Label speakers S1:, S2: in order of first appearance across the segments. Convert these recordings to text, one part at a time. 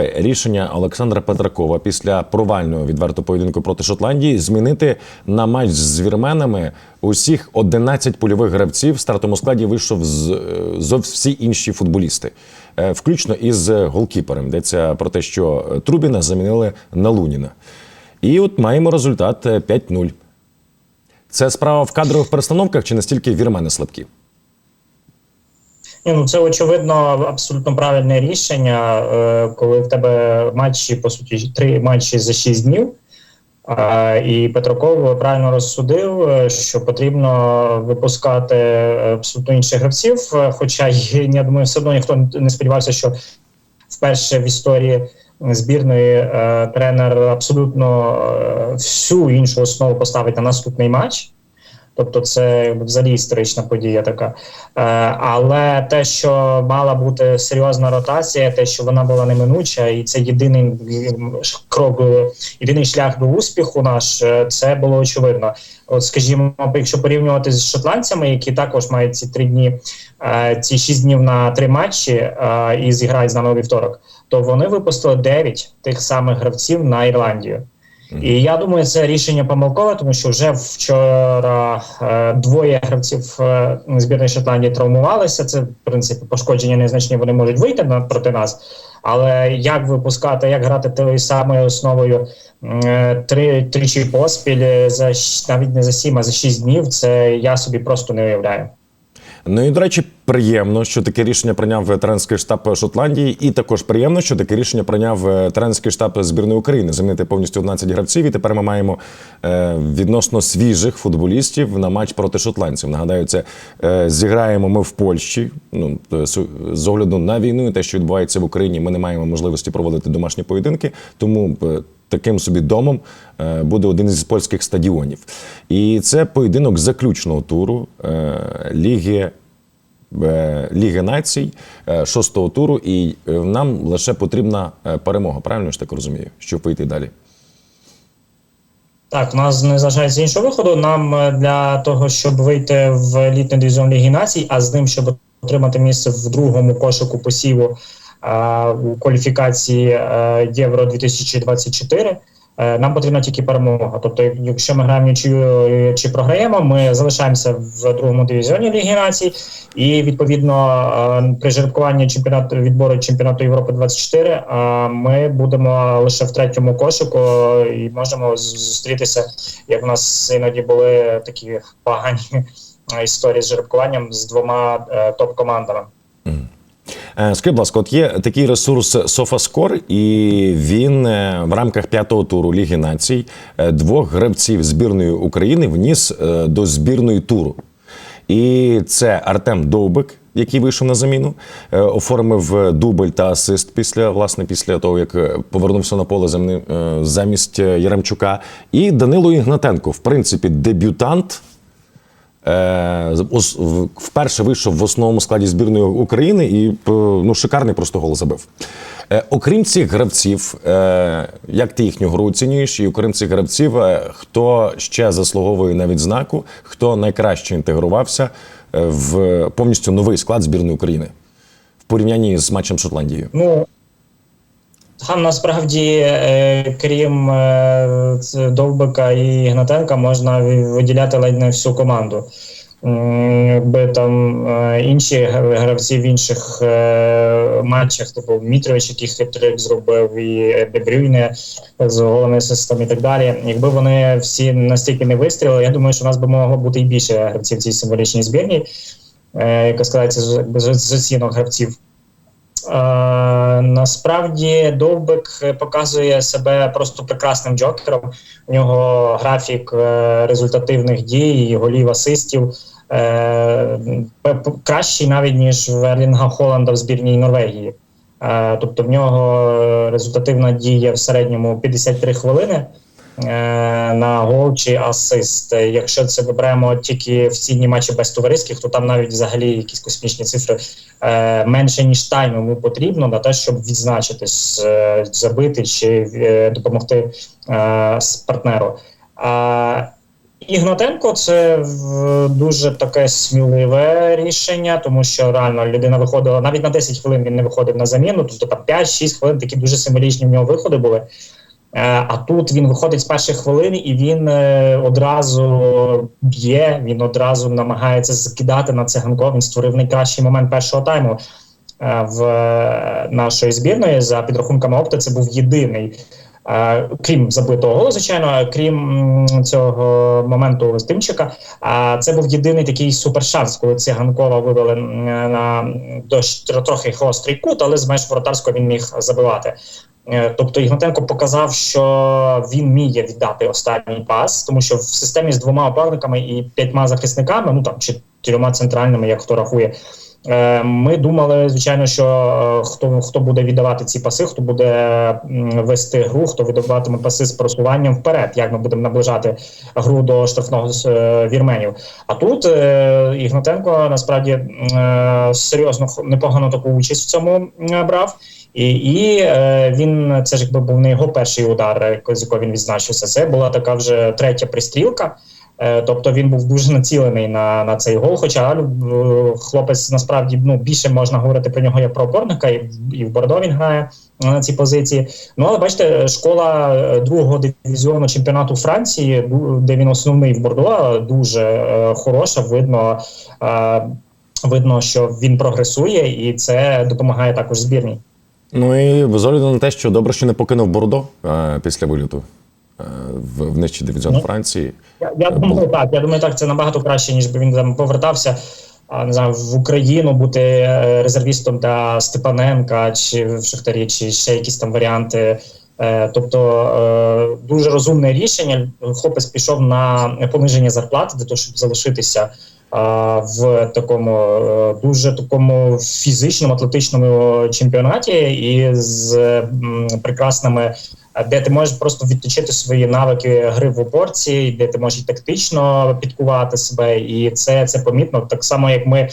S1: Рішення Олександра Петракова після провального відверто поєдинку проти Шотландії змінити на матч з вірменами усіх 11 польових гравців. В стартовому складі вийшов з е, всі інші футболісти, Е, включно із голкіпером. Йдеться про те, що Трубіна замінили на Луніна. І от маємо результат е, 5-0. Це справа в кадрових перестановках чи настільки вірмени слабкі?
S2: Ні, ну це очевидно абсолютно правильне рішення, е, коли в тебе матчі, по суті, три матчі за шість днів. І Петраков правильно розсудив, е, що потрібно випускати абсолютно інших гравців. Е, Хоча я думаю, все одно ніхто не сподівався, що вперше в історії збірної тренер абсолютно всю іншу основу поставить на наступний матч. Тобто це взагалі історична подія така. Е, але те, що мала бути серйозна ротація, те, що вона була неминуча, і це єдиний крок, єдиний шлях до успіху наш, е, це було очевидно. От, скажімо, якщо порівнювати з шотландцями, які також мають ці три дні, е, ці шість днів на три матчі і зіграють з нами у вівторок, то вони випустили дев'ять тих самих гравців на Ірландію. І я думаю, це рішення помилкове, тому що вже вчора е, двоє гравців е, збірної Шотландії травмувалися. Це в принципі пошкодження незначні. Вони можуть вийти на проти нас. Але як випускати, як грати тою самою основою е, три тричі поспіль е, за навіть не за сім, а за шість днів, це я собі просто не уявляю.
S1: Ну і до речі, приємно, що таке рішення прийняв тренерський штаб Шотландії, і також приємно, що таке рішення прийняв е, тренерський штаб збірної України замінити повністю 11 гравців. І тепер ми маємо е, відносно свіжих футболістів на матч проти шотландців. Нагадаю, це е, зіграємо ми в Польщі. Ну е, з огляду на війну і те, що відбувається в Україні, ми не маємо можливості проводити домашні поєдинки. Тому е, таким собі домом е, буде один із польських стадіонів. І це поєдинок заключного туру е, Ліги. е, Ліги націй шостого туру, і нам лише потрібна перемога. Правильно ж так розумію, щоб вийти далі.
S2: Так, у нас не залишається іншого виходу. Нам для того, щоб вийти в елітний дивізіон Ліги Націй, а з ним, щоб отримати місце в другому кошику посіву у кваліфікації е, Євро 2024. е, Нам потрібна тільки перемога. Тобто, якщо ми граємо нічию е, чи програємо, ми залишаємося в другому дивізіоні Ліги Націй, і відповідно при жеребкуванні чемпіонату відбору чемпіонату Європи 24 е, ми будемо лише в третьому кошику і можемо зустрітися, як у нас іноді були такі погані історії з жеребкуванням з двома топ-командами.
S1: Е, Скажіть, будь ласка, от є такий ресурс SofaScore, і він е, в рамках п'ятого туру Ліги націй е, двох гравців збірної України вніс до збірної туру. І це Артем Довбик, який вийшов на заміну, оформив дубль та асист після власне після того, як повернувся на поле замість Яремчука. І Данило Ігнатенко, в принципі, дебютант. Е, вперше вийшов в основному складі збірної України і ну, шикарний просто гол забив. Е, Окрім цих гравців, е, як ти їхню гру оцінюєш, і окрім цих гравців, е, хто ще заслуговує на відзнаку, хто найкраще інтегрувався е, в повністю новий склад збірної України в порівнянні з матчем Шотландією?
S2: Ну там насправді, е, крім е, Довбика і Гнатенка, можна виділяти ледь не всю команду. Якби там е, інші гравці в інших матчах, типу Мітрович, який хитрик зробив, і Дебрюйне з голими асистами і так далі. Якби вони всі настільки не вистрілили, я думаю, що у нас би могло бути і більше гравців в цій символічній збірні, яка складається з оцінок гравців. Е, насправді Довбик показує себе просто прекрасним джокером. У нього графік е, результативних дій, голів асистів е, кращий навіть ніж в Ерлінга Холланда в збірній Норвегії. Тобто в нього результативна дія в середньому 53 хвилини. Е, На гол чи асист. Е, Якщо це ми беремо тільки в цінні матчі без товариських, то там навіть взагалі якісь космічні цифри е, менше ніж тайм йому потрібно на те, щоб відзначитись, забити чи допомогти з партнеру. Ігнатенко це дуже таке сміливе рішення, тому що реально людина виходила навіть на 10 хвилин він не виходив на заміну, тобто там 5-6 хвилин такі дуже символічні в нього виходи були. Е, А тут він виходить з перших хвилин і він е, одразу б'є, він одразу намагається закидати на циганко. Він створив найкращий момент першого тайму е, в нашої збірної. За підрахунками опти, це був єдиний. Крім забитого голу, звичайно, крім цього моменту з а це був єдиний такий супершанс, коли циганкова вивели на дощ трохи гострий кут, але з меж воротарського він міг забивати. Е, Тобто Ігнатенко показав, що він вміє віддати останній пас, тому що в системі з двома опорниками і п'ятьма захисниками, ну там чи трьома центральними, як хто рахує. Е, Ми думали, звичайно, що е, хто хто буде віддавати ці паси, хто буде вести гру, хто віддаватиме паси з просуванням вперед, як ми будемо наближати гру до штрафного е, вірменів. А тут Ігнатенко насправді серйозно непогану таку участь в цьому брав. І, і він це ж якби був не його перший удар, з якого він відзначився. Це була така вже третя пристрілка. Е, тобто він був дуже націлений на, на цей гол. Хоча е, хлопець насправді ну більше можна говорити про нього як про опорника, і, і в Бордо він грає на цій позиції. Ну але бачите, школа е, другого дивізіону чемпіонату Франції, де він основний в Бордо, дуже е, хороша. Видно. Е, Видно, що він прогресує, і це допомагає також збірній.
S1: Ну і з огляду на те, що добре, що не покинув Бордо е, після виліту е, в, в нижчий дивізіон
S2: Ну.
S1: Франції.
S2: Я, я думаю, так. Я думаю, так це набагато краще, ніж би він там повертався. А, не знаю, в Україну бути е, резервістом для Степаненка чи в Шахтарі, чи ще якісь там варіанти. Е, Тобто е, дуже розумне рішення. Хлопець пішов на пониження зарплати для того, щоб залишитися в такому е, дуже такому фізичному атлетичному чемпіонаті і з прекрасними де ти можеш просто відточити свої навики гри в уборці? де ти можеш тактично підкувати себе, і це, це помітно. Так само, як ми е,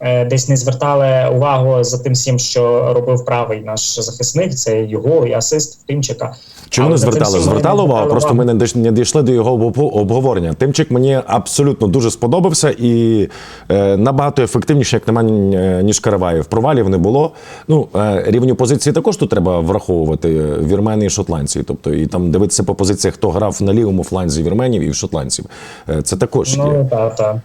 S2: десь не звертали увагу за тим всім, що робив правий наш захисник, це його і асист Тимчика.
S1: Чому не звертали? Звертали увагу, просто ми не дійшли до його обговорення. Тимчик мені абсолютно дуже сподобався і е, набагато ефективніше, як на мене, е, ніж Караваєв. Провалів не було. Ну, е, рівні позиції також тут треба враховувати е, вірмени і шотландці. Тобто, і там дивитися по позиціях, хто грав на лівому фланзі вірменів і шотландців. Е, це також є.
S2: Ну так, так.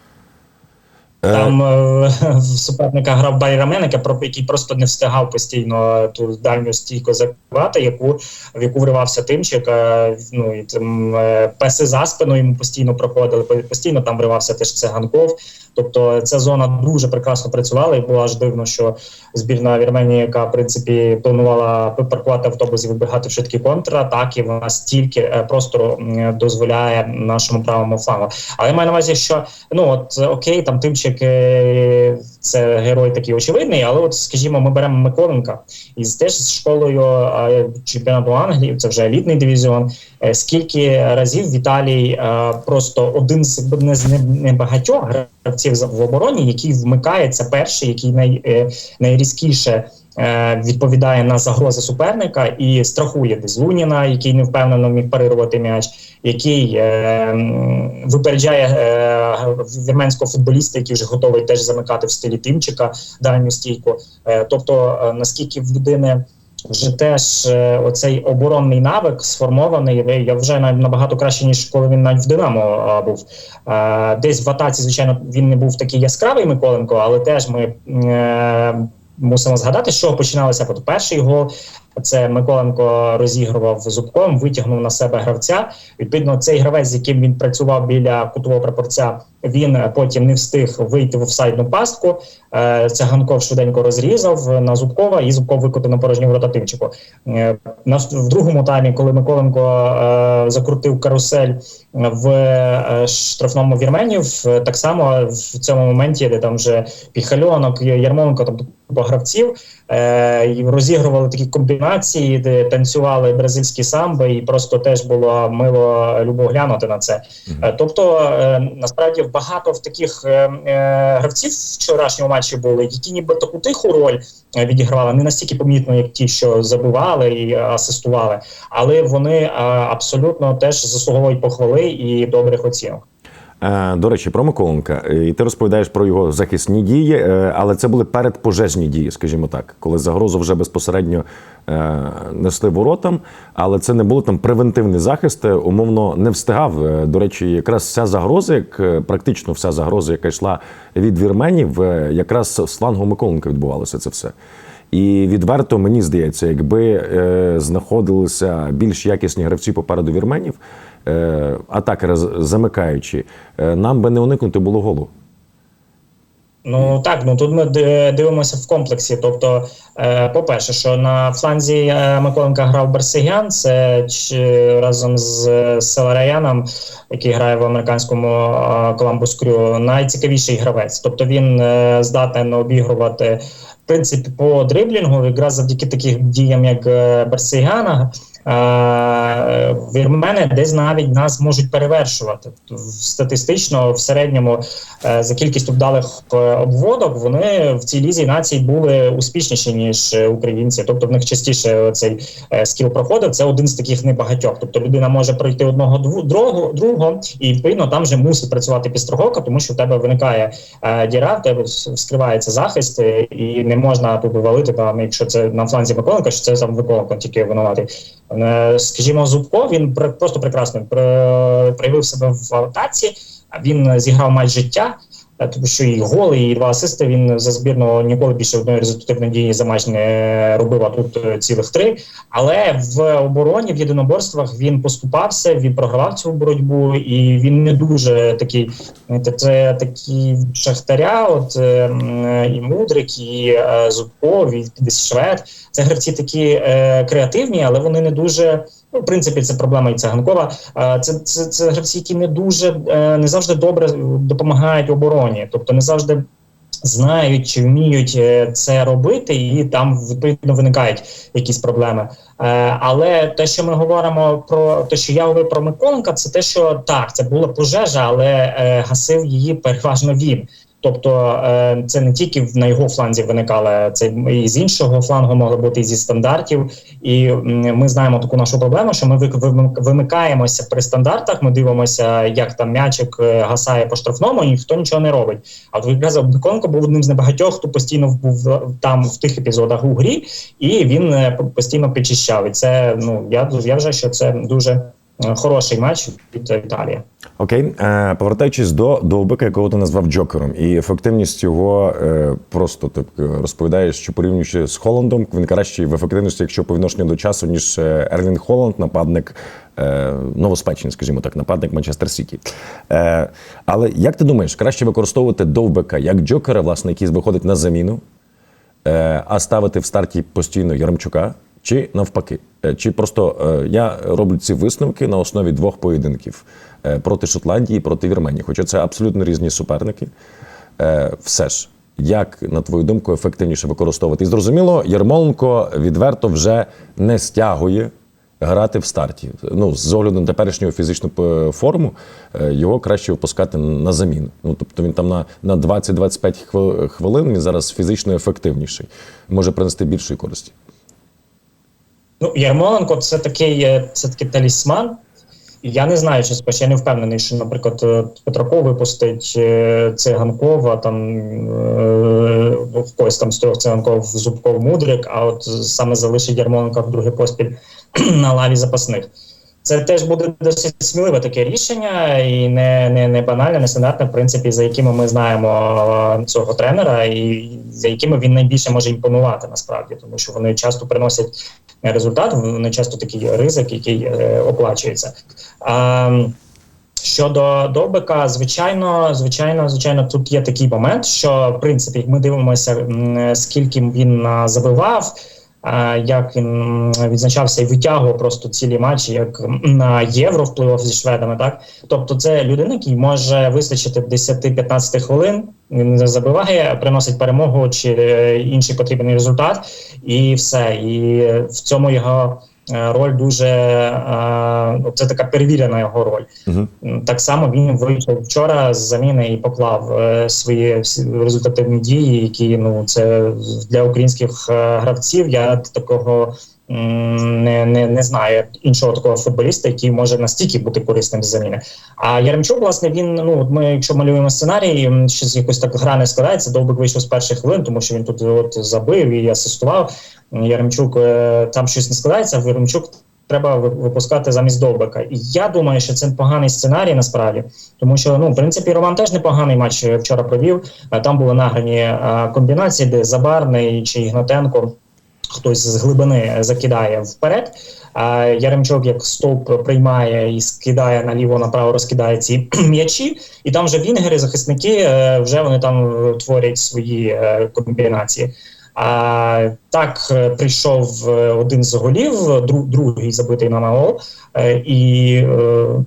S1: Е,
S2: Там е, в суперника грав Байрамен, який про- який просто не встигав постійно ту дальню стійку закривати, яку в яку вривався тимчик. е, Ну і там е, песи за спину йому постійно проходили. по- Постійно там вривався теж циганков. Тобто ця зона дуже прекрасно працювала, і було аж дивно, що збірна Вірменії, яка в принципі планувала паркувати автобус і вибігати в швидкі контратаки, вона стільки е, простору дозволяє нашому правому флангу. Але я маю на увазі, що ну от окей, там тимчик е, це герой такий очевидний, але от скажімо, ми беремо Миколенка і теж з школою чемпіонату Англії, це вже елітний дивізіон. Е, Скільки разів Віталій е, просто один з небагатьох гравців в обороні, який вмикається перший, який най, е, найрізкіше. Е, Відповідає на загрози суперника і страхує десь Луніна, який не впевнено міг парирувати м'яч, який е, випереджає е, вірменського футболіста, який вже готовий теж замикати в стилі Тимчика дальню стійку. Тобто, наскільки в людини вже теж оцей оборонний навик сформований, я вже набагато краще, ніж коли він навіть в Динамо був. Десь в атаці, звичайно, він не був такий яскравий Миколенко, але теж ми. Мусимо згадати, що починалося по перший гол. Це Миколенко розігрував зубком, витягнув на себе гравця. Відповідно, цей гравець, з яким він працював біля кутового прапорця, він е, потім не встиг вийти в офсайдну пастку. Е, Циганков швиденько розрізав на Зубкова, і Зубков викотив на порожню ворота Тимчику. Е, В другому таймі, коли Миколенко закрутив карусель в штрафному Вірменів, так само в цьому моменті, де там вже Піхальонок, Ярмоленко, там купа гравців, е, і розігрували такі комбінації, де танцювали бразильські самби, і просто теж було мило любо глянути на це. Е, Тобто, е, насправді багато в таких е, е, гравців в вчорашньому матчі були, які ніби таку тиху роль відігравали, не настільки помітно, як ті, що забивали і асистували, але вони е, абсолютно теж заслуговують похвали і добрих оцінок.
S1: Е, До речі, про Миколенка. Е, І ти розповідаєш про його захисні дії, е, але це були передпожежні дії, скажімо так, коли загрозу вже безпосередньо несли воротам, але це не було там превентивний захист, умовно не встигав. До речі, якраз вся загроза, як практично вся загроза, яка йшла від вірменів, якраз з флангу Миколенка відбувалося це все. І відверто мені здається, якби знаходилися більш якісні гравці попереду вірменів, е, атакери з- замикаючи, е, нам би не уникнути було голу.
S2: Ну так, ну тут ми дивимося в комплексі. Тобто, е, по-перше, що на фланзі Миколенка грав Берсегян, це разом з Селараяном, який грає в американському Коламбус Крю, найцікавіший гравець. Тобто він здатен обігрувати в принципі по дриблінгу, якраз завдяки таким діям, як Берсегяна. Е, Вірмени десь навіть нас можуть перевершувати В- статистично в середньому е, за кількістю вдалих е, обводок. Вони в цій лізі націй були успішніші ніж е, українці. Тобто в них частіше цей е, скіл проходив. Це один з таких небагатьох. Тобто людина може пройти одного другого, другого, і відповідно там вже мусить працювати підстраховка, тому що в тебе виникає е, діра, в тебе вс- вскривається захист, е, і не можна тут валити там, якщо це на фланзі Миколенка, що це сам Миколенко тільки винуватий. Е, Скажімо, Зубко він просто прекрасно проявив себе в атаці. Він зіграв матч життя, тому що і голи, і два асисти він за збірну ніколи більше одної результативної дії за матч не робив, а тут е, цілих три. Але в обороні в єдиноборствах він поступався, він програвав цю боротьбу, і він не дуже такий. Це такі шахтаря, от е, і Мудрик, і е, Зубко, і швед. Це гравці такі е, креативні, але вони не дуже. Ну, в принципі, це проблема і Циганкова. Е, Це, це, це гравці, які не дуже е, не завжди добре допомагають обороні, тобто не завжди знають чи вміють е, це робити, і там відповідно виникають якісь проблеми. Е, Але те, що ми говоримо про те, що я говорив про Миколенка, це те, що так, це була пожежа, але е, гасив її переважно він. Тобто е, це не тільки на його фланзі виникало, це і з іншого флангу могло бути і зі стандартів. І ми знаємо таку нашу проблему, що ми вимикаємося при стандартах. Ми дивимося, як там м'ячик е, гасає по штрафному, і ніхто нічого не робить. А от якраз Миколенко був одним з небагатьох, хто постійно був там в тих епізодах у грі, і він е, постійно підчищав. І це ну я я вважаю, що це дуже хороший матч від Італії.
S1: Окей, е, повертаючись до Довбика, якого ти назвав Джокером, і ефективність його е, просто е, розповідаєш, що порівнюючи з Холландом, він кращий в ефективності, якщо по відношенню до часу, ніж е, Ерлін Холланд, нападник е, новоспечений, скажімо так, нападник Манчестер Сіті. Е, але як ти думаєш, краще використовувати Довбика як Джокера, власне, який виходить на заміну, е, а ставити в старті постійно Яремчука, чи навпаки? Е, Чи просто е, я роблю ці висновки на основі двох поєдинків е, проти Шотландії і проти Вірменії? Хоча це абсолютно різні суперники. Все ж, як, на твою думку, ефективніше використовувати? І зрозуміло, Єрмоленко відверто вже не стягує грати в старті. Ну, з огляду на теперішню фізичну форму, його краще випускати на заміну. Ну, тобто він там на, на 20-25 хвил- хвилин він зараз фізично ефективніший, може принести більшої користі.
S2: Ну, Ярмоленко це такий, це такий талісман. Я не знаю, спочатку я не впевнений, що, наприклад, е, Петраков випустить е, Циганкова, там е, ну, когось там з трьох Циганков, Зубков, Мудрик, а от саме залишить Ярмоленка в другий поспіль на лаві запасних. Це теж буде досить сміливе таке рішення, і не, не, не банальне, не стандартне, в принципі, за якими ми знаємо е, цього тренера, і за якими він найбільше може імпонувати насправді, тому що вони часто приносять результат, вони часто такий ризик, який е, оплачується. Щодо Довбика, звичайно, звичайно, звичайно, тут є такий момент, що в принципі, ми дивимося, скільки він забивав, як він відзначався і витягував просто цілі матчі, як на євро впливав зі шведами. Так, тобто, це людина, який може вистачити 10-15 хвилин. Він забиває, приносить перемогу чи е, інший потрібний результат, і все. І в цьому його роль дуже е, це така перевірена його роль. М, Так само він вийшов вчора з заміни і поклав е, свої результативні дії, які ну це для українських е, гравців. Я такого не, не, не знаю іншого такого футболіста, який може настільки бути корисним з заміни. А Яремчук, власне, він ну от ми, якщо малюємо сценарій, щось якось так гра не складається. Довбик вийшов з перших хвилин, тому що він тут от забив і асистував. Яремчук е, там щось не складається. а Яремчук треба випускати замість Довбика. І я думаю, що це поганий сценарій насправді, тому що ну в принципі Роман теж непоганий матч е, вчора провів. Е, Там були награні е, комбінації, де Забарний чи Ігнатенко хтось з глибини закидає вперед. А Яремчук як стовп приймає і скидає наліво направо, розкидає ці м'ячі, і там вже вінгери, захисники е, вже вони там е, творять свої е, комбінації. А так е, прийшов е, один з голів, дру- другий забитий на гол. Е, І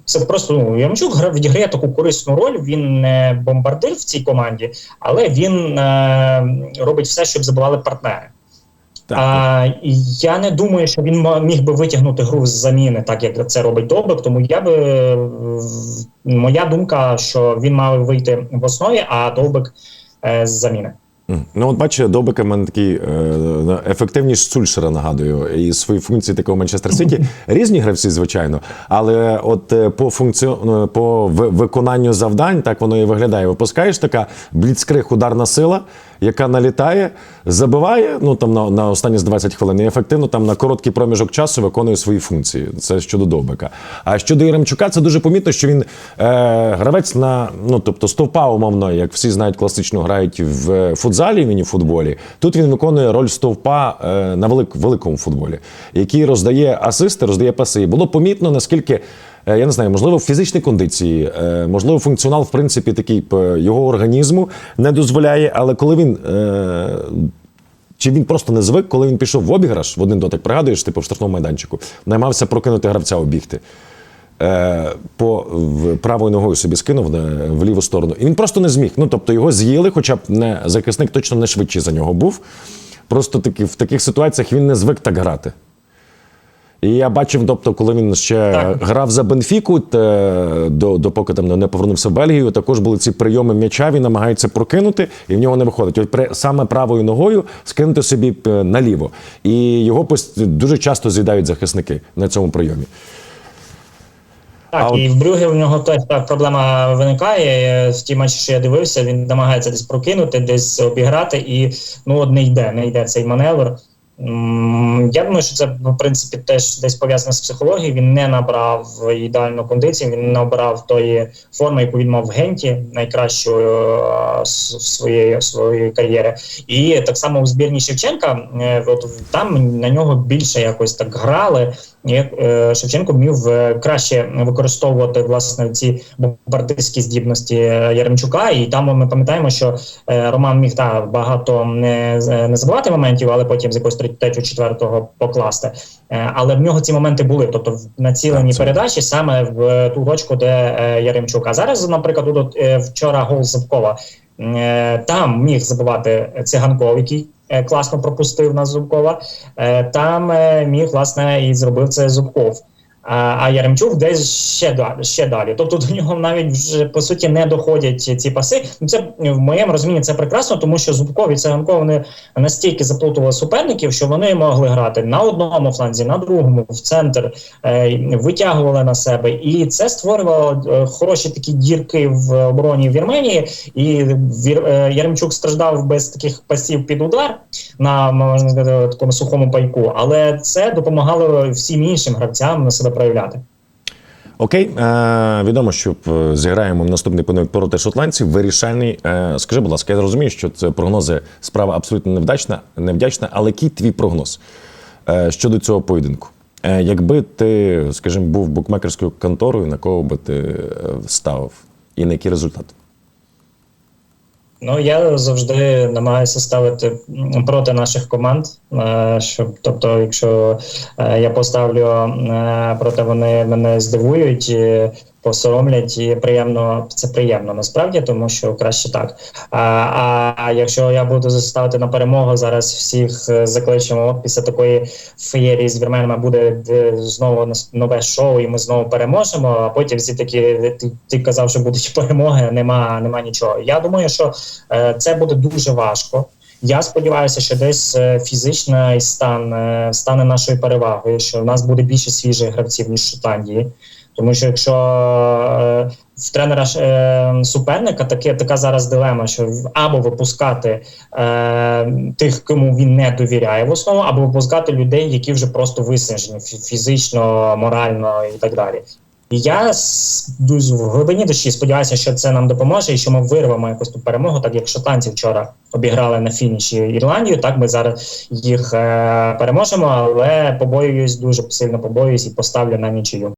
S2: це просто ну, Яремчук гра- відіграє таку корисну роль. Він не бомбардир в цій команді, але він робить все, щоб забивали партнери.
S1: Так.
S2: А, я не думаю, що він міг би витягнути гру з заміни, так як це робить Довбик. Тому я би моя думка, що він мав вийти в основі, а Довбик з заміни.
S1: Ну, от бачите, Добика в мене такий е, ефективність Сульшера нагадую, і свої функції такого Манчестер Сіті. Різні гравці, звичайно, але от е, по функціо... по ви- виконанню завдань так воно і виглядає. Випускаєш така бліцкриг ударна сила, яка налітає, забиває ну там на, на останні з 20 хвилин і ефективно там на короткий проміжок часу виконує свої функції. Це щодо Довбика. А щодо Єремчука, це дуже помітно, що він е, гравець на ну тобто стовпа, умовно, як всі знають, класично грають в е, футзалі, міні-футболі. Тут він виконує роль стовпа е, на велик, великому футболі, який роздає асисти, роздає паси. Було помітно, наскільки. е, Я не знаю, можливо, в фізичній кондиції, е, можливо, функціонал, в принципі, такий його організму не дозволяє. Але коли він чи він просто не звик, коли він пішов в обіграш в один дотик, пригадуєш, типу в штрафному майданчику, наймався прокинути гравця обігти. Е, по правою ногою собі скинув в ліву сторону. І він просто не зміг. Ну, тобто його з'їли, хоча б не захисник точно не швидший за нього був. Просто таки, в таких ситуаціях він не звик так грати. І я бачив, тобто, коли він ще
S2: Так.
S1: грав за Бенфіку, те, до, допоки там не повернувся в Бельгію, також були ці прийоми м'яча, він намагається прокинути, і в нього не виходить. От при, саме правою ногою скинути собі е, наліво. І його дуже часто з'їдають захисники на цьому прийомі.
S2: Так,
S1: А от-
S2: і в Брюге в нього теж та проблема виникає. В ті матчі, що я дивився, він намагається десь прокинути, десь обіграти, і ну от не йде, не йде цей маневр. Я думаю, що це в принципі теж десь пов'язано з психологією. Він не набрав ідеальну кондицію, він не набрав тої форми, яку він мав в Генті, найкращою е, своєї своєї кар'єри. І так само у збірні Шевченка, е, от там на нього більше якось так грали. Е, Шевченко вмів е, краще використовувати власне ці бомбардирські здібності е, Яремчука, і там ми пам'ятаємо, що Роман міг та багато не, не забивати моментів, але потім з якогось третього, четвертого покласти. Але в нього ці моменти були, тобто в націлені
S1: Так,
S2: передачі саме в ту точку, де Яремчук. А зараз, наприклад, вчора гол Зубкова. Е, Там міг забивати циганков, який класно пропустив на Зубкова. Е, Там е, міг власне і зробив це Зубков. А, Яремчук десь ще далі, ще далі. Тобто до нього навіть вже по суті не доходять ці паси. Ну це в моєму розумінні це прекрасно, тому що Зубков і Циганков вони настільки заплутували суперників, що вони могли грати на одному фланзі, на другому, в центр, е, витягували на себе, і це створювало е, хороші такі дірки в обороні Вірменії. І е, Яремчук страждав без таких пасів під удар на можна сказати, такому сухому пайку, але це допомагало всім іншим гравцям себе проявляти.
S1: Окей, е, відомо, що е, зіграємо в наступний поєдинок проти шотландців. Вирішальний. Е, скажи, будь ласка, я розумію, що це прогнози справа абсолютно невдачна, невдячна, але який твій прогноз е, щодо цього поєдинку? Е, якби ти, скажімо, був букмекерською конторою, на кого би ти е, ставив? І на який результат?
S2: Ну я завжди намагаюся ставити проти наших команд. е, Щоб, тобто, якщо е, я поставлю е, проти вони мене здивують, посоромлять, і приємно це приємно насправді, тому що краще так. А, а якщо я буду ставити на перемогу, зараз всіх е, закличемо після такої феєрії з вірменами буде е, знову нове шоу, і ми знову переможемо. А потім всі такі ти, ти казав, що будуть перемоги. Нема, нема нічого. Я думаю, що е, це буде дуже важко. Я сподіваюся, що десь е, фізичний стан е, стане нашою перевагою, що в нас буде більше свіжих гравців ніж в Шотландії. Тому що якщо е, в тренера е, суперника таке така зараз дилема, що або випускати е, тих, кому він не довіряє в основному, або випускати людей, які вже просто виснажені фізично, морально і так далі. І я в глибині душі сподіваюся, що це нам допоможе, і що ми вирвемо якусь ту перемогу, так як шотландці вчора обіграли на фініші Ірландію. Так ми зараз їх е, переможемо, але побоююсь дуже сильно побоююсь і поставлю на нічию.